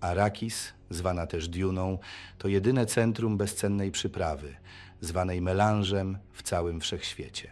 Arakis, zwana też Duną, to jedyne centrum bezcennej przyprawy, zwanej melanżem w całym wszechświecie.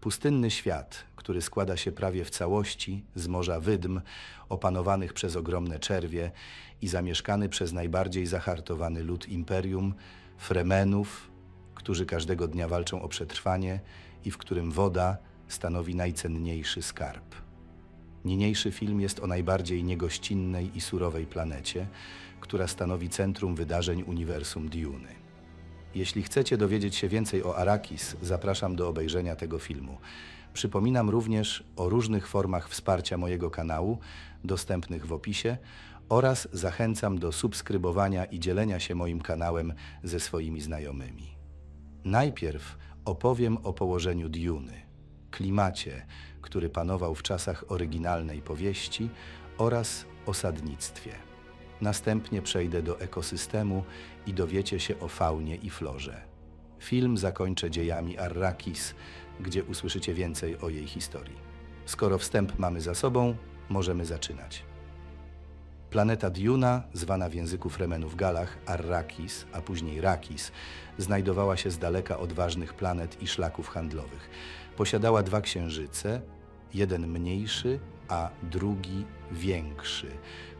Pustynny świat, który składa się prawie w całości z morza wydm, opanowanych przez ogromne czerwie i zamieszkany przez najbardziej zahartowany lud imperium, Fremenów, którzy każdego dnia walczą o przetrwanie i w którym woda stanowi najcenniejszy skarb. Niniejszy film jest o najbardziej niegościnnej i surowej planecie, która stanowi centrum wydarzeń uniwersum Diuny. Jeśli chcecie dowiedzieć się więcej o Arakis, zapraszam do obejrzenia tego filmu. Przypominam również o różnych formach wsparcia mojego kanału, dostępnych w opisie, oraz zachęcam do subskrybowania i dzielenia się moim kanałem ze swoimi znajomymi. Najpierw opowiem o położeniu Diuny, klimacie, który panował w czasach oryginalnej powieści oraz osadnictwie. Następnie przejdę do ekosystemu i dowiecie się o faunie i florze. Film zakończę dziejami Arrakis, gdzie usłyszycie więcej o jej historii. Skoro wstęp mamy za sobą, możemy zaczynać. Planeta Diuna, zwana w języku Fremenów Galach Arrakis, a później Rakis, znajdowała się z daleka od ważnych planet i szlaków handlowych. Posiadała dwa księżyce, jeden mniejszy, a drugi większy,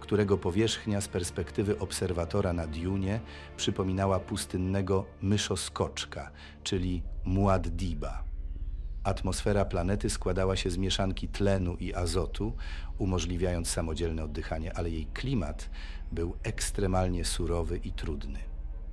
którego powierzchnia z perspektywy obserwatora na Diunie przypominała pustynnego myszoskoczka, czyli Muad'Diba. Atmosfera planety składała się z mieszanki tlenu i azotu, umożliwiając samodzielne oddychanie, ale jej klimat był ekstremalnie surowy i trudny.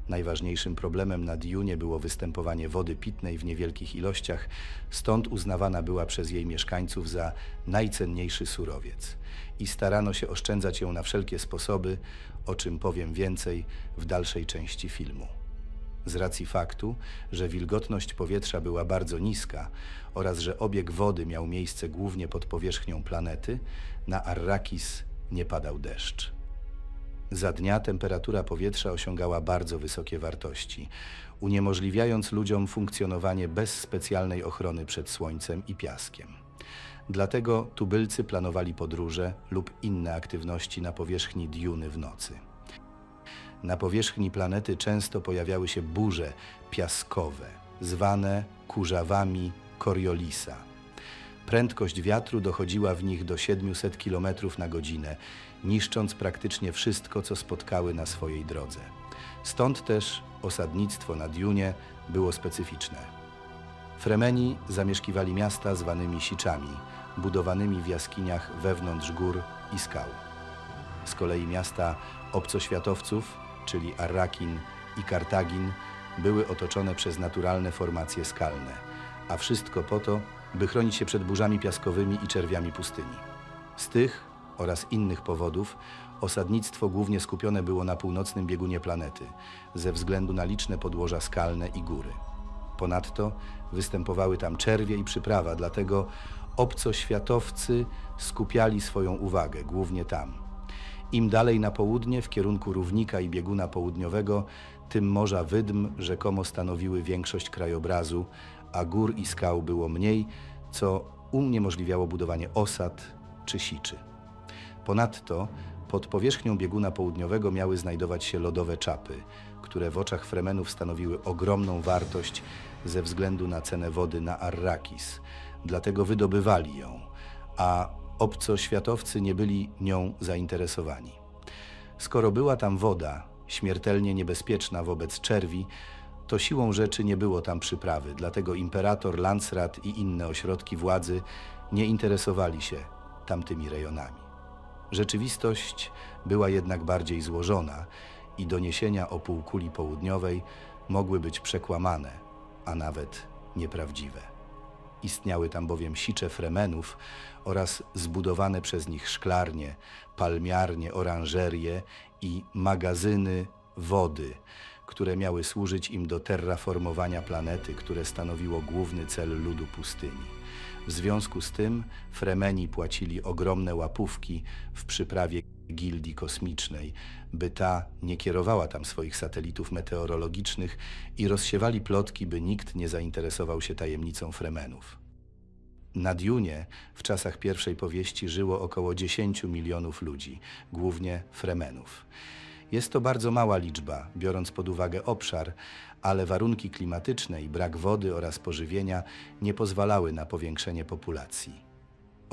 Najważniejszym problemem na Diunie było występowanie wody pitnej w niewielkich ilościach, stąd uznawana była przez jej mieszkańców za najcenniejszy surowiec i starano się oszczędzać ją na wszelkie sposoby, o czym powiem więcej w dalszej części filmu z racji faktu, że wilgotność powietrza była bardzo niska oraz że obieg wody miał miejsce głównie pod powierzchnią planety, na Arrakis nie padał deszcz. Za dnia temperatura powietrza osiągała bardzo wysokie wartości, uniemożliwiając ludziom funkcjonowanie bez specjalnej ochrony przed słońcem i piaskiem. Dlatego tubylcy planowali podróże lub inne aktywności na powierzchni Diuny w nocy. Na powierzchni planety często pojawiały się burze piaskowe, zwane kurzawami Coriolisa. Prędkość wiatru dochodziła w nich do 700 km na godzinę, niszcząc praktycznie wszystko, co spotkały na swojej drodze. Stąd też osadnictwo na Diunie było specyficzne. Fremeni zamieszkiwali miasta zwanymi siczami, budowanymi w jaskiniach wewnątrz gór i skał. Z kolei miasta obcoświatowców, czyli Arrakin i Kartagin, były otoczone przez naturalne formacje skalne, a wszystko po to, by chronić się przed burzami piaskowymi i czerwiami pustyni. Z tych oraz innych powodów osadnictwo głównie skupione było na północnym biegunie planety, ze względu na liczne podłoża skalne i góry. Ponadto występowały tam czerwie i przyprawa, dlatego obcoświatowcy skupiali swoją uwagę głównie tam. Im dalej na południe, w kierunku równika i bieguna południowego, tym morza wydm rzekomo stanowiły większość krajobrazu, a gór i skał było mniej, co uniemożliwiało budowanie osad czy siczy. Ponadto pod powierzchnią bieguna południowego miały znajdować się lodowe czapy, które w oczach Fremenów stanowiły ogromną wartość ze względu na cenę wody na Arrakis, dlatego wydobywali ją, a obcoświatowcy nie byli nią zainteresowani. Skoro była tam woda, śmiertelnie niebezpieczna wobec czerwi, to siłą rzeczy nie było tam przyprawy, dlatego imperator, Landsrat i inne ośrodki władzy nie interesowali się tamtymi rejonami. Rzeczywistość była jednak bardziej złożona i doniesienia o półkuli południowej mogły być przekłamane, a nawet nieprawdziwe. Istniały tam bowiem sicze Fremenów oraz zbudowane przez nich szklarnie, palmiarnie, oranżerie i magazyny wody, które miały służyć im do terraformowania planety, które stanowiło główny cel ludu pustyni. W związku z tym Fremeni płacili ogromne łapówki w przyprawie gildii kosmicznej, by ta nie kierowała tam swoich satelitów meteorologicznych i rozsiewali plotki, by nikt nie zainteresował się tajemnicą Fremenów. Na Diunie w czasach pierwszej powieści żyło około 10 milionów ludzi, głównie Fremenów. Jest to bardzo mała liczba, biorąc pod uwagę obszar, ale warunki klimatyczne i brak wody oraz pożywienia nie pozwalały na powiększenie populacji.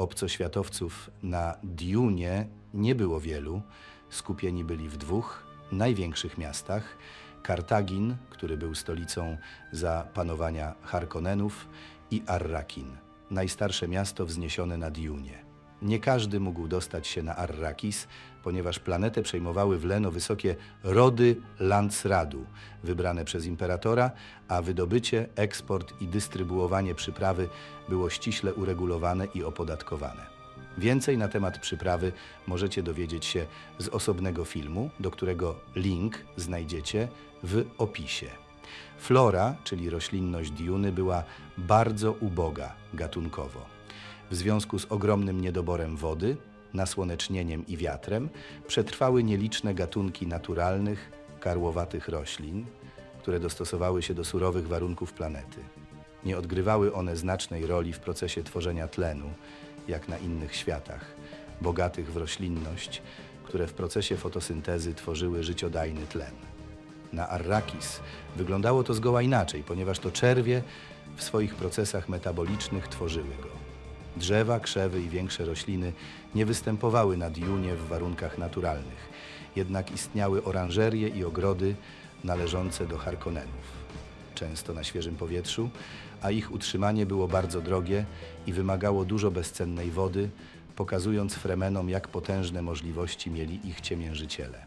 Obcoświatowców na Diunie nie było wielu, skupieni byli w dwóch największych miastach: Kartagin, który był stolicą za panowania Harkonnenów, i Arrakin, najstarsze miasto wzniesione na Diunie. Nie każdy mógł dostać się na Arrakis, ponieważ planetę przejmowały w Leno wysokie rody Landsradu, wybrane przez imperatora, a wydobycie, eksport i dystrybuowanie przyprawy było ściśle uregulowane i opodatkowane. Więcej na temat przyprawy możecie dowiedzieć się z osobnego filmu, do którego link znajdziecie w opisie. Flora, czyli roślinność Diuny, była bardzo uboga gatunkowo. W związku z ogromnym niedoborem wody, nasłonecznieniem i wiatrem przetrwały nieliczne gatunki naturalnych, karłowatych roślin, które dostosowały się do surowych warunków planety. Nie odgrywały one znacznej roli w procesie tworzenia tlenu, jak na innych światach, bogatych w roślinność, które w procesie fotosyntezy tworzyły życiodajny tlen. Na Arrakis wyglądało to zgoła inaczej, ponieważ to czerwie w swoich procesach metabolicznych tworzyły go. Drzewa, krzewy i większe rośliny nie występowały na Diunie w warunkach naturalnych, jednak istniały oranżerie i ogrody należące do Harkonnenów, często na świeżym powietrzu, a ich utrzymanie było bardzo drogie i wymagało dużo bezcennej wody, pokazując Fremenom, jak potężne możliwości mieli ich ciemiężyciele.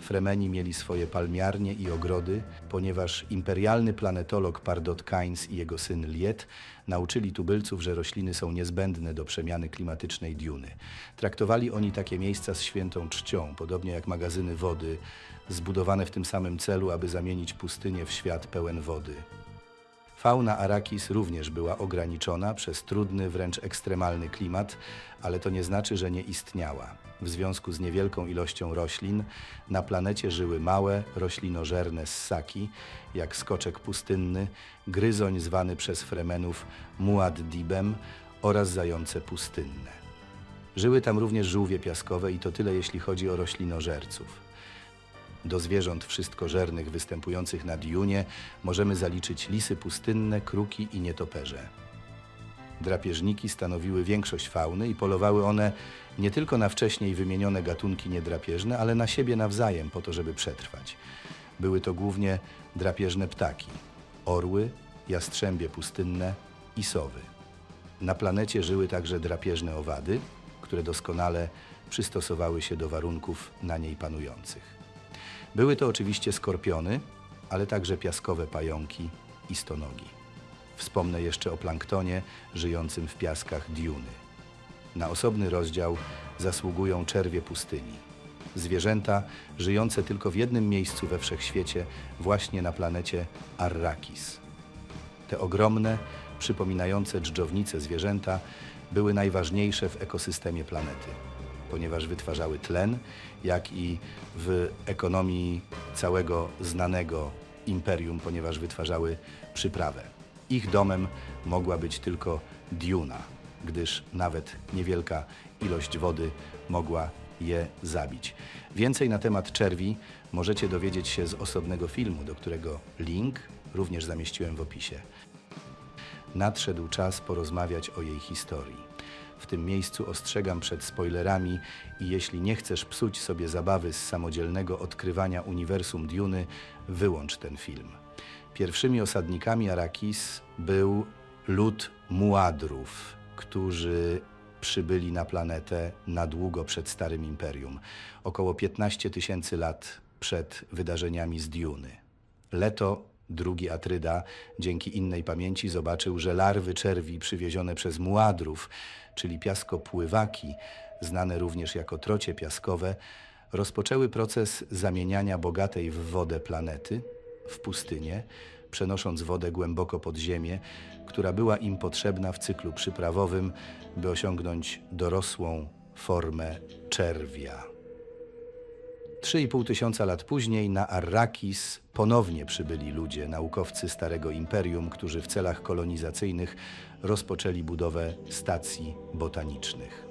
Fremeni mieli swoje palmiarnie i ogrody, ponieważ imperialny planetolog Pardot Kynes i jego syn Liet nauczyli tubylców, że rośliny są niezbędne do przemiany klimatycznej Diuny. Traktowali oni takie miejsca z świętą czcią, podobnie jak magazyny wody, zbudowane w tym samym celu, aby zamienić pustynię w świat pełen wody. Fauna Arakis również była ograniczona przez trudny, wręcz ekstremalny klimat, ale to nie znaczy, że nie istniała. W związku z niewielką ilością roślin na planecie żyły małe, roślinożerne ssaki, jak skoczek pustynny, gryzoń zwany przez Fremenów muaddibem oraz zające pustynne. Żyły tam również żółwie piaskowe i to tyle jeśli chodzi o roślinożerców. Do zwierząt wszystkożernych występujących na Diunie możemy zaliczyć lisy pustynne, kruki i nietoperze. Drapieżniki stanowiły większość fauny i polowały one nie tylko na wcześniej wymienione gatunki niedrapieżne, ale na siebie nawzajem po to, żeby przetrwać. Były to głównie drapieżne ptaki, orły, jastrzębie pustynne i sowy. Na planecie żyły także drapieżne owady, które doskonale przystosowały się do warunków na niej panujących. Były to oczywiście skorpiony, ale także piaskowe pająki i stonogi. Wspomnę jeszcze o planktonie żyjącym w piaskach Diuny. Na osobny rozdział zasługują czerwie pustyni. Zwierzęta żyjące tylko w jednym miejscu we wszechświecie, właśnie na planecie Arrakis. Te ogromne, przypominające dżdżownice zwierzęta były najważniejsze w ekosystemie planety, ponieważ wytwarzały tlen, jak i w ekonomii całego znanego imperium, ponieważ wytwarzały przyprawę. Ich domem mogła być tylko Diuna, gdyż nawet niewielka ilość wody mogła je zabić. Więcej na temat czerwi możecie dowiedzieć się z osobnego filmu, do którego link również zamieściłem w opisie. Nadszedł czas porozmawiać o jej historii. W tym miejscu ostrzegam przed spoilerami i jeśli nie chcesz psuć sobie zabawy z samodzielnego odkrywania uniwersum Duny, wyłącz ten film. Pierwszymi osadnikami Arakis był lud Muadrów, którzy przybyli na planetę na długo przed Starym Imperium, około 15 tysięcy lat przed wydarzeniami z Duny. Leto, drugi Atryda, dzięki innej pamięci zobaczył, że larwy czerwi przywiezione przez muadrów, czyli piaskopływaki, znane również jako trocie piaskowe, rozpoczęły proces zamieniania bogatej w wodę planety w pustynię, przenosząc wodę głęboko pod ziemię, która była im potrzebna w cyklu przyprawowym, by osiągnąć dorosłą formę czerwia. 3,5 tysiąca lat później na Arrakis ponownie przybyli ludzie, naukowcy Starego Imperium, którzy w celach kolonizacyjnych rozpoczęli budowę stacji botanicznych.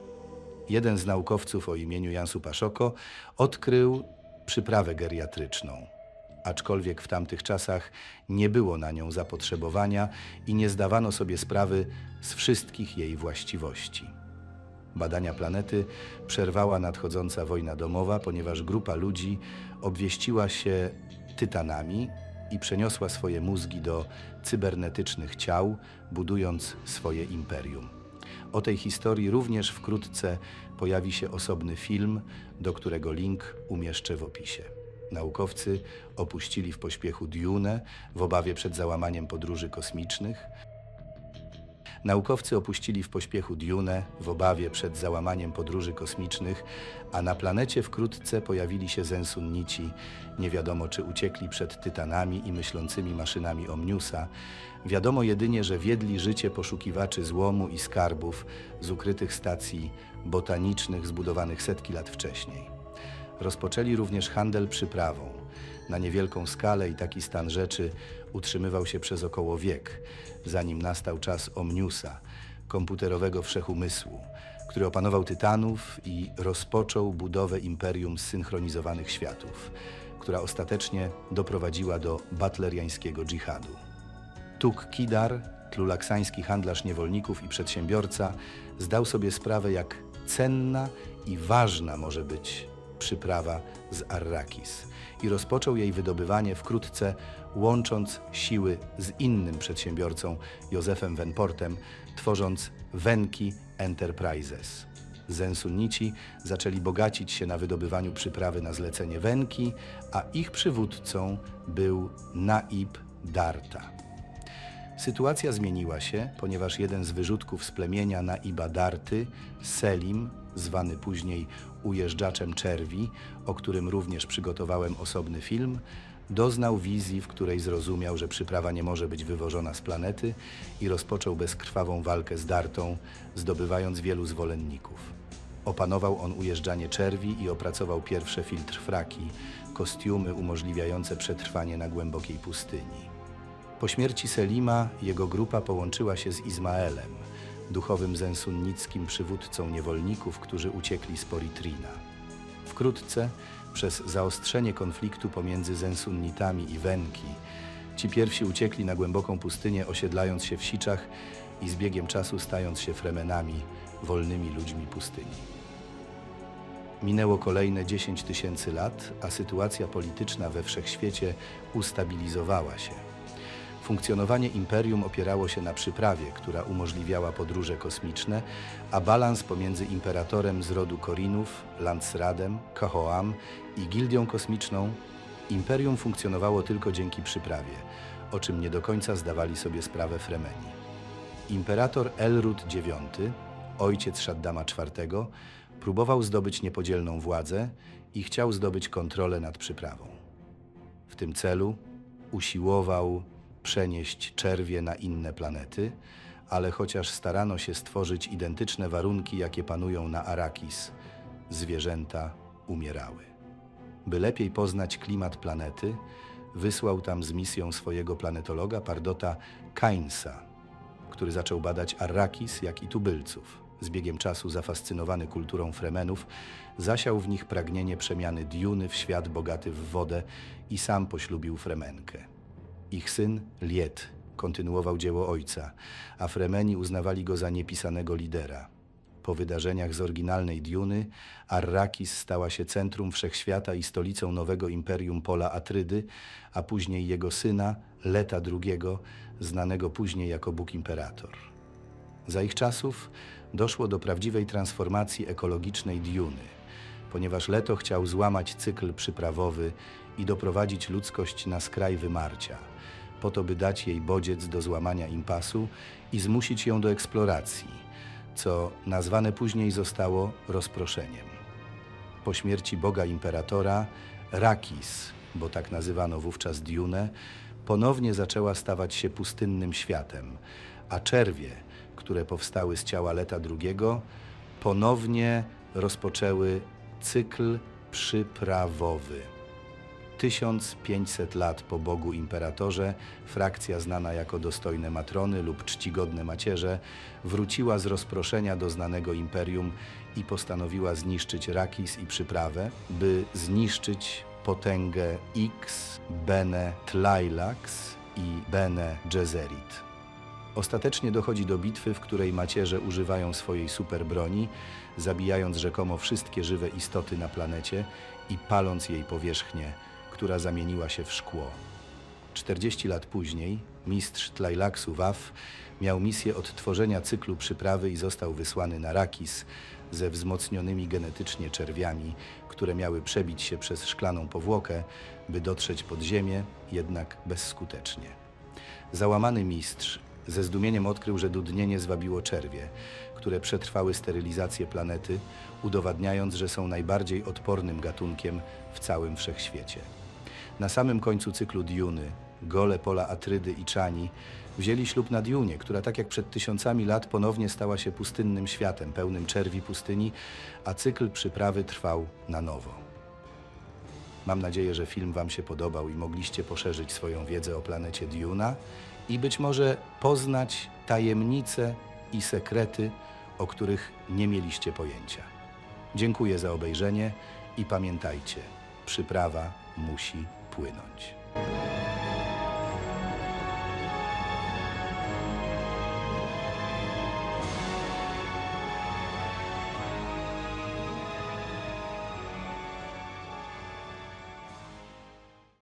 Jeden z naukowców o imieniu Jansu Paszoko odkrył przyprawę geriatryczną, aczkolwiek w tamtych czasach nie było na nią zapotrzebowania i nie zdawano sobie sprawy z wszystkich jej właściwości. Badania planety przerwała nadchodząca wojna domowa, ponieważ grupa ludzi obwieściła się tytanami i przeniosła swoje mózgi do cybernetycznych ciał, budując swoje imperium. O tej historii również wkrótce pojawi się osobny film, do którego link umieszczę w opisie. Naukowcy opuścili w pośpiechu Dune w obawie przed załamaniem podróży kosmicznych, Naukowcy opuścili w pośpiechu Dune w obawie przed załamaniem podróży kosmicznych, a na planecie wkrótce pojawili się Zensunnici. Nie wiadomo, czy uciekli przed tytanami i myślącymi maszynami Omniusa. Wiadomo jedynie, że wiedli życie poszukiwaczy złomu i skarbów z ukrytych stacji botanicznych zbudowanych setki lat wcześniej. Rozpoczęli również handel przyprawą. Na niewielką skalę i taki stan rzeczy utrzymywał się przez około wiek, zanim nastał czas Omniusa, komputerowego wszechumysłu, który opanował Tytanów i rozpoczął budowę imperium zsynchronizowanych światów, która ostatecznie doprowadziła do butleriańskiego dżihadu. Tuk Kidar, tlulaksański handlarz niewolników i przedsiębiorca, zdał sobie sprawę, jak cenna i ważna może być przyprawa z Arrakis i rozpoczął jej wydobywanie wkrótce, łącząc siły z innym przedsiębiorcą, Józefem Venportem, tworząc Venki Enterprises. Zensunnici zaczęli bogacić się na wydobywaniu przyprawy na zlecenie Venki, a ich przywódcą był Naib Darta. Sytuacja zmieniła się, ponieważ jeden z wyrzutków z plemienia Naiba Darty, Selim, zwany później ujeżdżaczem czerwi, o którym również przygotowałem osobny film, doznał wizji, w której zrozumiał, że przyprawa nie może być wywożona z planety i rozpoczął bezkrwawą walkę z Dartą, zdobywając wielu zwolenników. Opanował on ujeżdżanie czerwi i opracował pierwsze filtr fraki, kostiumy umożliwiające przetrwanie na głębokiej pustyni. Po śmierci Selima jego grupa połączyła się z Izmaelem, duchowym zensunnickim przywódcą niewolników, którzy uciekli z Poritrina. Wkrótce, przez zaostrzenie konfliktu pomiędzy zensunnitami i Wenki, ci pierwsi uciekli na głęboką pustynię, osiedlając się w Siczach i z biegiem czasu stając się Fremenami, wolnymi ludźmi pustyni. Minęło kolejne 10 tysięcy lat, a sytuacja polityczna we wszechświecie ustabilizowała się. Funkcjonowanie imperium opierało się na przyprawie, która umożliwiała podróże kosmiczne, a balans pomiędzy imperatorem z rodu Korinów, Landsradem, Kahoam i Gildią Kosmiczną imperium funkcjonowało tylko dzięki przyprawie, o czym nie do końca zdawali sobie sprawę Fremeni. Imperator Elrud IX, ojciec Shaddama IV, próbował zdobyć niepodzielną władzę i chciał zdobyć kontrolę nad przyprawą. W tym celu usiłował przenieść czerwie na inne planety, ale chociaż starano się stworzyć identyczne warunki, jakie panują na Arakis, zwierzęta umierały. By lepiej poznać klimat planety, wysłał tam z misją swojego planetologa Pardota Kainsa, który zaczął badać Arrakis, jak i tubylców. Z biegiem czasu zafascynowany kulturą Fremenów, zasiał w nich pragnienie przemiany Diuny w świat bogaty w wodę i sam poślubił Fremenkę. Ich syn, Liet, kontynuował dzieło ojca, a Fremeni uznawali go za niepisanego lidera. Po wydarzeniach z oryginalnej Diuny, Arrakis stała się centrum wszechświata i stolicą nowego imperium Pola Atrydy, a później jego syna, Leta II, znanego później jako Bóg Imperator. Za ich czasów doszło do prawdziwej transformacji ekologicznej Diuny, ponieważ Leto chciał złamać cykl przyprawowy i doprowadzić ludzkość na skraj wymarcia, po to by dać jej bodziec do złamania impasu i zmusić ją do eksploracji, co nazwane później zostało rozproszeniem. Po śmierci Boga Imperatora, Rakis, bo tak nazywano wówczas Diunę, ponownie zaczęła stawać się pustynnym światem, a czerwie, które powstały z ciała Leta II, ponownie rozpoczęły cykl przyprawowy. 1500 lat po Bogu Imperatorze, frakcja znana jako dostojne matrony lub czcigodne macierze, wróciła z rozproszenia do znanego imperium i postanowiła zniszczyć Rakis i przyprawę, by zniszczyć potęgę X, Bene Tlailax i Bene Gesserit. Ostatecznie dochodzi do bitwy, w której macierze używają swojej superbroni, zabijając rzekomo wszystkie żywe istoty na planecie i paląc jej powierzchnię, która zamieniła się w szkło. 40 lat później mistrz Tlailaxu Waf miał misję odtworzenia cyklu przyprawy i został wysłany na Rakis ze wzmocnionymi genetycznie czerwiami, które miały przebić się przez szklaną powłokę, by dotrzeć pod ziemię, jednak bezskutecznie. Załamany mistrz ze zdumieniem odkrył, że dudnienie zwabiło czerwie, które przetrwały sterylizację planety, udowadniając, że są najbardziej odpornym gatunkiem w całym wszechświecie. Na samym końcu cyklu Diuny, gole pola Atrydy i Czani wzięli ślub na Diunie, która tak jak przed tysiącami lat ponownie stała się pustynnym światem, pełnym czerwi pustyni, a cykl przyprawy trwał na nowo. Mam nadzieję, że film Wam się podobał i mogliście poszerzyć swoją wiedzę o planecie Diuna i być może poznać tajemnice i sekrety, o których nie mieliście pojęcia. Dziękuję za obejrzenie i pamiętajcie, przyprawa musi płynąć.